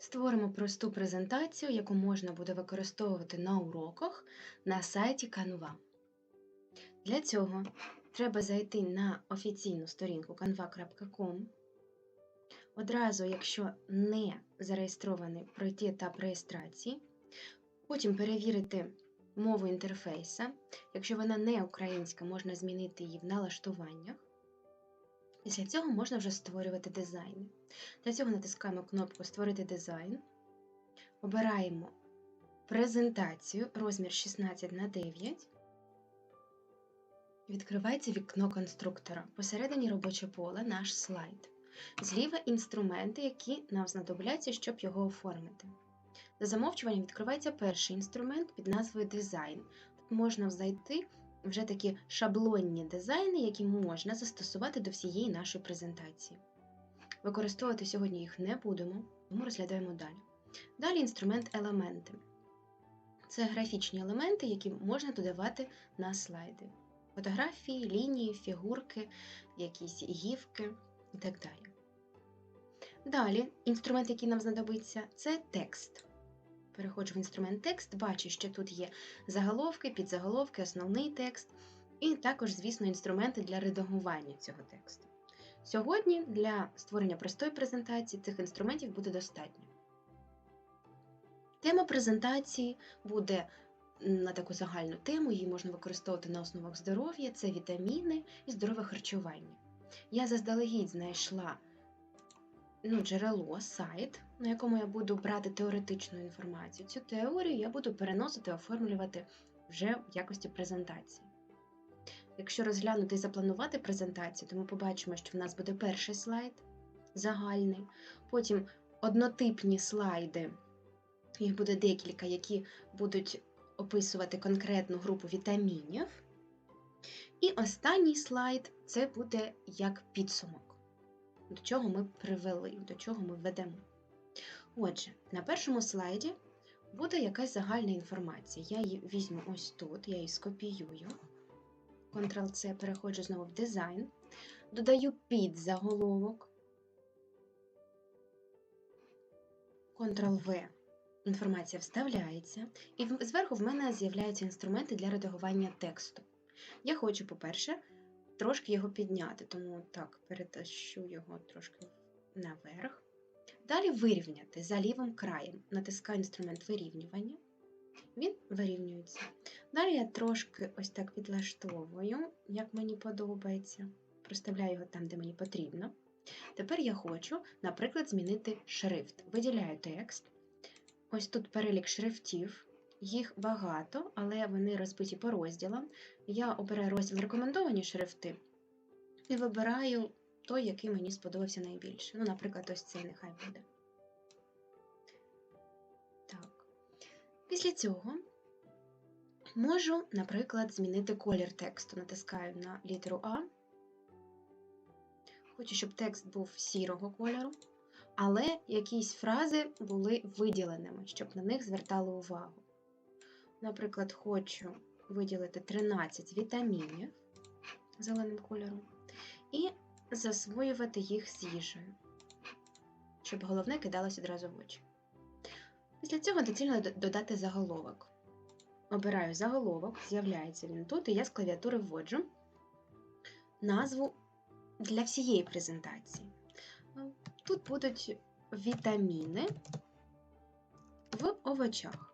Створимо просту презентацію, яку можна буде використовувати на уроках на сайті Canva. Для цього треба зайти на офіційну сторінку canva.com. Одразу, якщо не зареєстрований, пройти етап реєстрації. Потім перевірити мову інтерфейса. Якщо вона не українська, можна змінити її в налаштуваннях. Після цього можна вже створювати дизайни. Для цього натискаємо кнопку Створити дизайн, обираємо презентацію розмір 16 на 9. Відкривається вікно конструктора. Посередині робоче поле наш слайд. Зліва інструменти, які нам знадобляться, щоб його оформити. За замовчуванням відкривається перший інструмент під назвою Дизайн. Тут можна знайти вже такі шаблонні дизайни, які можна застосувати до всієї нашої презентації. Використовувати сьогодні їх не будемо, тому розглядаємо далі. Далі інструмент елементи. Це графічні елементи, які можна додавати на слайди. Фотографії, лінії, фігурки, якісь гівки і так далі. Далі, інструмент, який нам знадобиться, це текст. Переходжу в інструмент текст, бачу, що тут є заголовки, підзаголовки, основний текст, і також, звісно, інструменти для редагування цього тексту. Сьогодні для створення простої презентації цих інструментів буде достатньо. Тема презентації буде на таку загальну тему, її можна використовувати на основах здоров'я, це вітаміни і здорове харчування. Я заздалегідь знайшла ну, джерело, сайт, на якому я буду брати теоретичну інформацію. Цю теорію я буду переносити, оформлювати вже в якості презентації. Якщо розглянути і запланувати презентацію, то ми побачимо, що в нас буде перший слайд загальний, потім однотипні слайди, їх буде декілька, які будуть описувати конкретну групу вітамінів. І останній слайд це буде як підсумок, до чого ми привели, до чого ми ведемо. Отже, на першому слайді буде якась загальна інформація. Я її візьму ось тут, я її скопіюю. Ctrl-C, переходжу знову в дизайн, додаю під заголовок, Ctrl-V, інформація вставляється, і зверху в мене з'являються інструменти для редагування тексту. Я хочу, по-перше, трошки його підняти, тому так, перетащу його трошки наверх. Далі вирівняти за лівим краєм. Натискаю інструмент вирівнювання, він вирівнюється. Далі я трошки ось так підлаштовую, як мені подобається. Проставляю його там, де мені потрібно. Тепер я хочу, наприклад, змінити шрифт. Виділяю текст. Ось тут перелік шрифтів. Їх багато, але вони розбиті по розділам. Я обираю розділ рекомендовані шрифти і вибираю той, який мені сподобався найбільше. Ну, наприклад, ось цей нехай буде. Так. Після цього можу, наприклад, змінити колір тексту. Натискаю на літеру А. Хочу, щоб текст був сірого кольору, але якісь фрази були виділеними, щоб на них звертали увагу. Наприклад, хочу виділити 13 вітамінів зеленим кольором і засвоювати їх з їжею, щоб головне кидалось одразу в очі. Після цього доцільно додати заголовок. Обираю заголовок, з'являється він тут, і я з клавіатури вводжу назву для всієї презентації. Тут будуть вітаміни в овочах.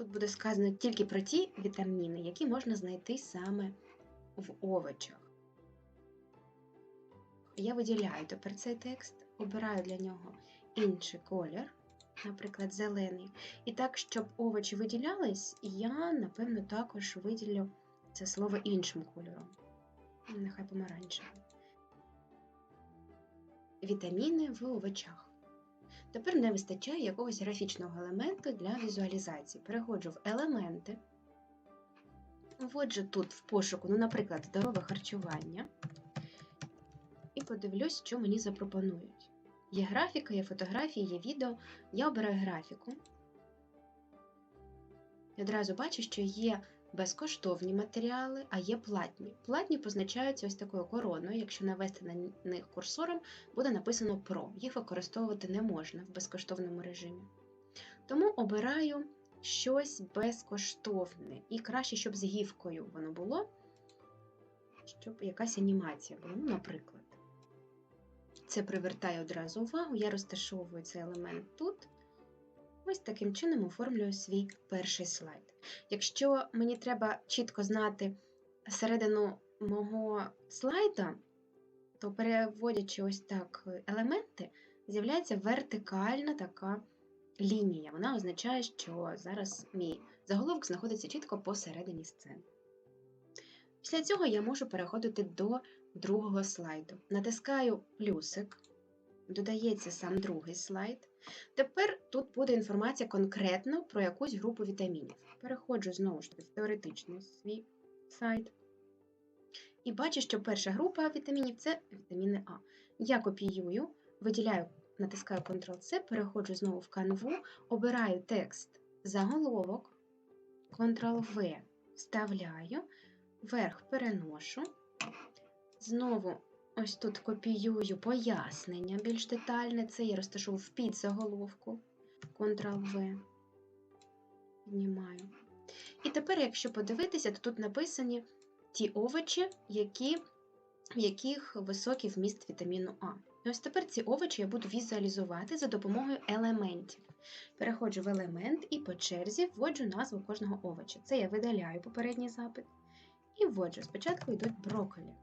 Тут буде сказано тільки про ті вітаміни, які можна знайти саме в овочах. Я виділяю тепер цей текст, обираю для нього інший колір, наприклад, зелений. І так, щоб овочі виділялись, я, напевно, також виділю це слово іншим кольором. Нехай помаранчевий. Вітаміни в овочах. Тепер не вистачає якогось графічного елементу для візуалізації. Переходжу в елементи, вводжу тут в пошуку, ну, наприклад, здорове харчування, і подивлюсь, що мені запропонують. Є графіка, є фотографії, є відео. Я обираю графіку. І одразу бачу, що є безкоштовні матеріали, а є платні. Платні позначаються ось такою короною. Якщо навести на них курсором, буде написано про. Їх використовувати не можна в безкоштовному режимі. Тому обираю щось безкоштовне. І краще, щоб з гівкою воно було, щоб якась анімація була, ну, наприклад. Це привертає одразу увагу. Я розташовую цей елемент тут. Ось таким чином оформлюю свій перший слайд. Якщо мені треба чітко знати середину мого слайда, то переводячи ось так елементи, з'являється вертикальна така лінія. Вона означає, що зараз мій заголовок знаходиться чітко посередині сцени. Після цього я можу переходити до другого слайду. Натискаю плюсик, додається сам другий слайд. Тепер тут буде інформація конкретно про якусь групу вітамінів. Переходжу знову ж таки в теоретичний свій сайт. І бачу, що перша група вітамінів це вітаміни А. Я копіюю, виділяю, натискаю Ctrl-C, переходжу знову в канву, обираю текст заголовок, Ctrl-V вставляю, вверх переношу. Знову ось тут копіюю пояснення більш детальне. Це я розташовую в підзаголовку. Ctrl-V. Піднімаю. І тепер, якщо подивитися, то тут написані ті овочі, які, в яких високий вміст вітаміну А. І ось тепер ці овочі я буду візуалізувати за допомогою елементів. Переходжу в елемент і по черзі вводжу назву кожного овоча. Це я видаляю попередній запит. І вводжу. Спочатку йдуть брокколі.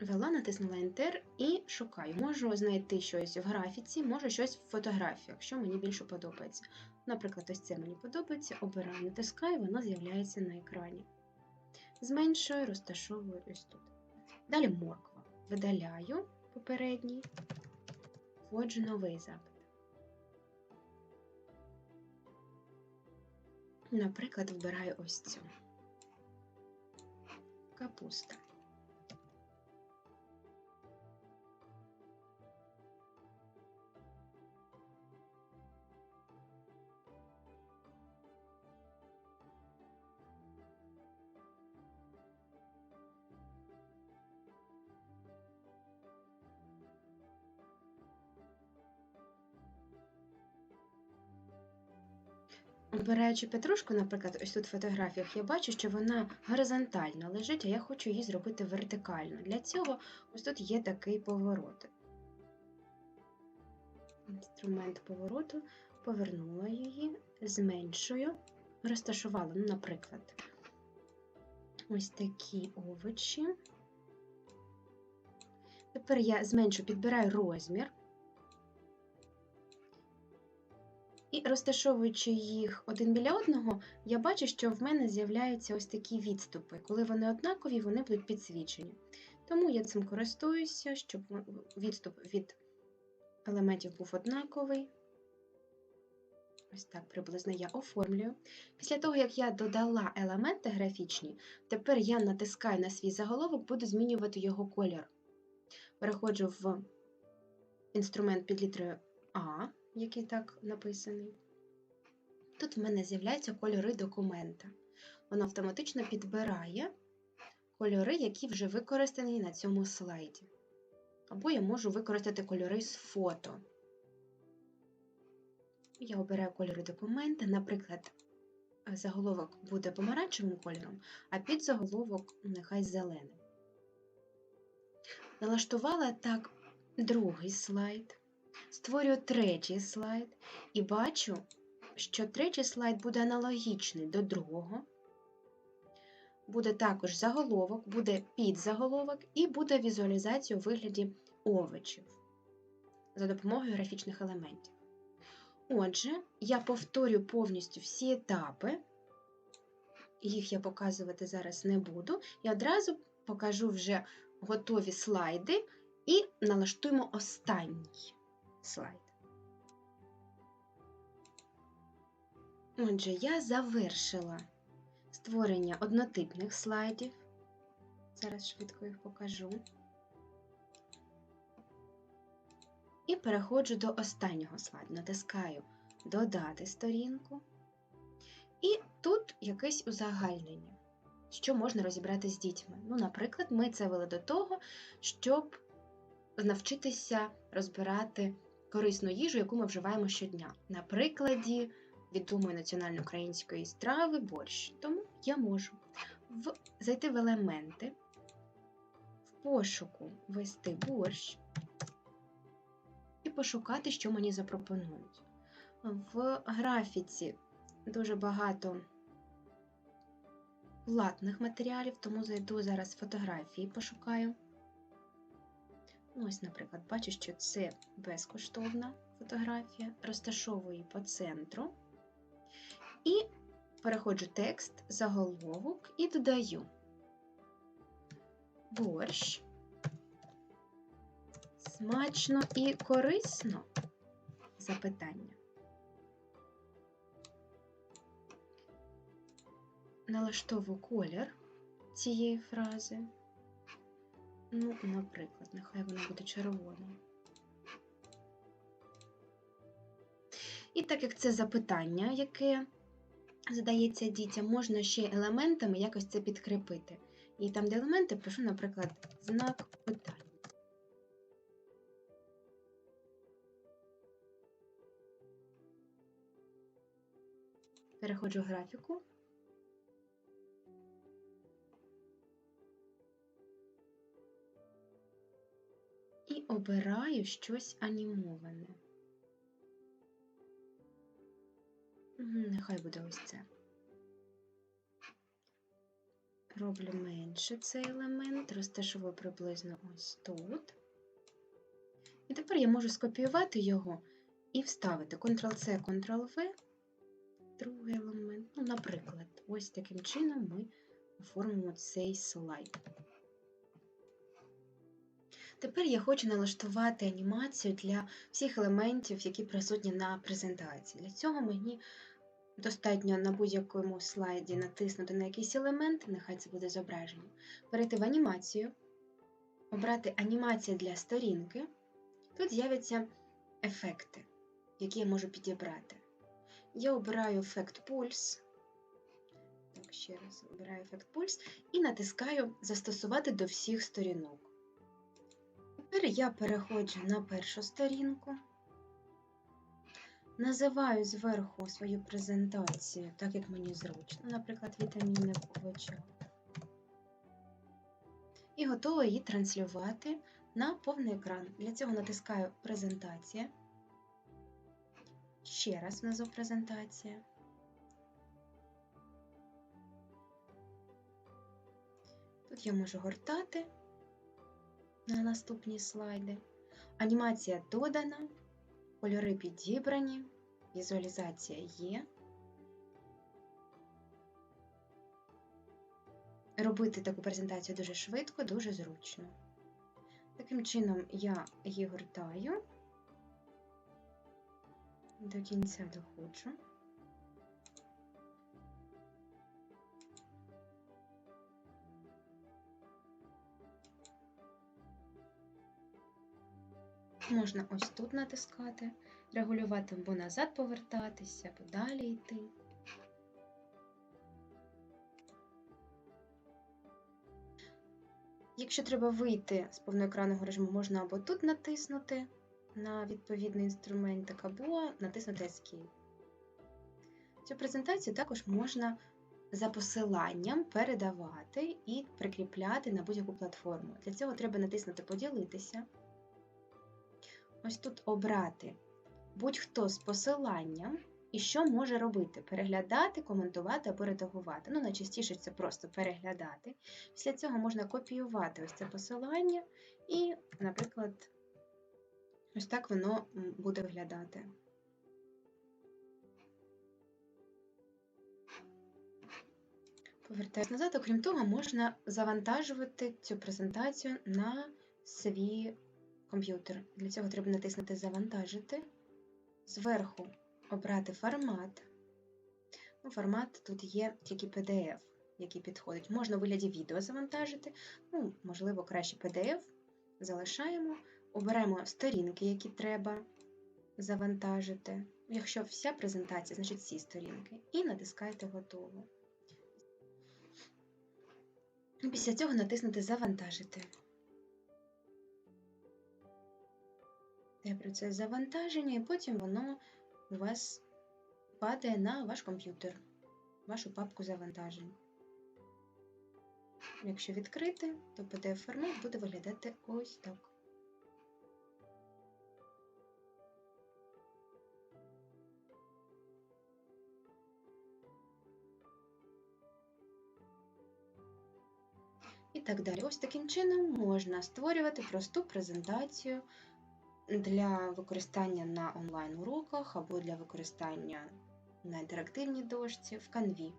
Ввела, натиснула Enter і шукаю. Можу знайти щось в графіці, можу щось в фотографіях, що мені більше подобається. Наприклад, ось це мені подобається, обираю, натискаю, воно з'являється на екрані. Зменшую, розташовую ось тут. Далі морква. Видаляю попередній, вводжу новий запит. Наприклад, вбираю ось цю капуста. Обираючи петрушку, наприклад, ось тут в фотографіях, я бачу, що вона горизонтально лежить, а я хочу її зробити вертикально. Для цього ось тут є такий поворот. Інструмент повороту, повернула її, зменшую, розташувала, ну, наприклад, ось такі овочі. Тепер я зменшу, підбираю розмір. І розташовуючи їх один біля одного, я бачу, що в мене з'являються ось такі відступи. Коли вони однакові, вони будуть підсвічені. Тому я цим користуюся, щоб відступ від елементів був однаковий. Ось так приблизно я оформлюю. Після того, як я додала елементи графічні, тепер я натискаю на свій заголовок, буду змінювати його колір. Переходжу в інструмент під літерою А який так написаний. Тут в мене з'являються кольори документа. Воно автоматично підбирає кольори, які вже використані на цьому слайді. Або я можу використати кольори з фото. Я обираю кольори документа, наприклад, заголовок буде помаранчевим кольором, а підзаголовок нехай зеленим. Налаштувала так другий слайд. Створюю третій слайд і бачу, що третій слайд буде аналогічний до другого. Буде також заголовок, буде підзаголовок і буде візуалізація у вигляді овочів за допомогою графічних елементів. Отже, я повторю повністю всі етапи, їх я показувати зараз не буду. Я одразу покажу вже готові слайди і налаштуємо останній слайд. Отже, я завершила створення однотипних слайдів. Зараз швидко їх покажу. І переходжу до останнього слайду. Натискаю Додати сторінку. І тут якесь узагальнення, що можна розібрати з дітьми. Ну, наприклад, ми це вели до того, щоб навчитися розбирати корисну їжу, яку ми вживаємо щодня. На прикладі відомої національно-української страви борщ. Тому я можу в, зайти в елементи, в пошуку ввести борщ і пошукати, що мені запропонують. В графіці дуже багато платних матеріалів, тому зайду зараз фотографії, пошукаю. Ну, Ось, наприклад, бачу, що це безкоштовна фотографія, розташовую по центру. І переходжу текст, заголовок і додаю борщ. Смачно і корисно? Запитання. Налаштовую колір цієї фрази. Ну, наприклад, нехай вона буде червона. І так як це запитання, яке задається дітям, можна ще елементами якось це підкріпити. І там, де елементи, пишу, наприклад, знак питання. Переходжу в графіку. Обираю щось анімоване. Нехай буде ось це. Роблю менше цей елемент, розташовую приблизно ось тут. І тепер я можу скопіювати його і вставити Ctrl-C, Ctrl-V, другий елемент. Ну, наприклад, ось таким чином ми оформимо цей слайд. Тепер я хочу налаштувати анімацію для всіх елементів, які присутні на презентації. Для цього мені достатньо на будь-якому слайді натиснути на якийсь елемент, нехай це буде зображення, перейти в анімацію, обрати анімація для сторінки. Тут з'являться ефекти, які я можу підібрати. Я обираю ефект пульс. Так, ще раз обираю ефект пульс і натискаю Застосувати до всіх сторінок. Тепер я переходжу на першу сторінку, називаю зверху свою презентацію, так як мені зручно, наприклад, вітаміни в. І готова її транслювати на повний екран. Для цього натискаю Презентація. Ще раз внизу презентація. Тут я можу гортати на наступні слайди. Анімація додана, кольори підібрані, візуалізація є. Робити таку презентацію дуже швидко, дуже зручно. Таким чином я її гортаю, до кінця доходжу. Можна ось тут натискати, регулювати або назад повертатися, або далі йти. Якщо треба вийти з повноекранного режиму, можна або тут натиснути на відповідний інструментик, або натиснути Escape. Цю презентацію також можна за посиланням передавати і прикріпляти на будь-яку платформу. Для цього треба натиснути Поділитися. Ось тут обрати будь-хто з посиланням і що може робити: переглядати, коментувати або редагувати. Ну, найчастіше це просто переглядати. Після цього можна копіювати ось це посилання, і, наприклад, ось так воно буде виглядати. Повертаюсь назад, окрім того, можна завантажувати цю презентацію на свій комп'ютер. Для цього треба натиснути Завантажити, зверху обрати формат. Ну, Формат тут є тільки PDF, який підходить. Можна у вигляді відео завантажити, ну, можливо, краще PDF. Залишаємо, оберемо сторінки, які треба завантажити. якщо вся презентація, значить всі сторінки. І натискаєте готово. Після цього натиснете Завантажити. Йде процес завантаження, і потім воно у вас падає на ваш комп'ютер, вашу папку завантажень. Якщо відкрити, то PDF-формат буде виглядати ось так. І так далі. Ось таким чином можна створювати просту презентацію для використання на онлайн-уроках або для використання на інтерактивній дошці в Canvі.